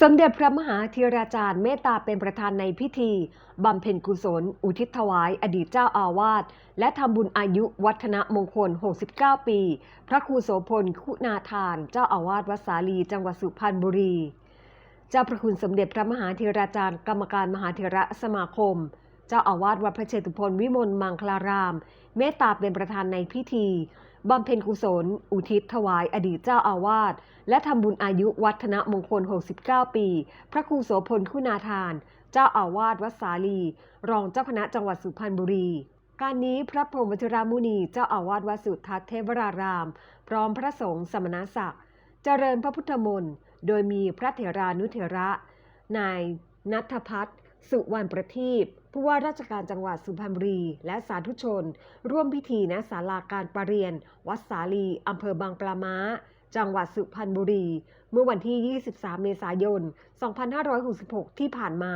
สมเด็จพระมหาธีราจารย์เมตตาเป็นประธานในพิธี บำเพ็ญกุศล อุทิศถวาย อดีตเจ้าอาวาสและทำบุญอายุวัฒนมงคล 69 ปี พระครูโสพล คุณาทาน เจ้าอาวาสวัดสาลีจังหวัดสุพรรณบุรี เจ้าพระคุณสมเด็จพระมหาธีราจารย์ กรรมการมหาเถระสมาคม จ้าอาวาสวัดพระเชตุพนวิมลมังคลาราม เมตตาเป็นประธานในพิธีบำเพ็ญกุศล อุทิศถวายอดีตเจ้าอาวาสและทำบุญอายุวัฒนมงคล 69 ปี พระครูโสพลคุณาทาน เจ้าอาวาสวัดสาลี รองเจ้าคณะจังหวัดสุพรรณบุรี การนี้พระพรหมวชิรามุนีเจ้าอาวาสวัดสุทัศน์เทวราราม พร้อมพระสงฆ์สมณศักดิ์เจริญพระพุทธมนต์โดยมีพระเถรานุเถระ นายนัทพัฒน์ สุวรรณประทีปผู้ว่าราชการจังหวัดสุพรรณบุรี และสาธุชน ร่วมพิธีณศาลาการประเรียน วัดสาลีอำเภอบางปลาม้า จังหวัดสุพรรณบุรี เมื่อวันที่ 23 เมษายน 2566 ที่ผ่านมา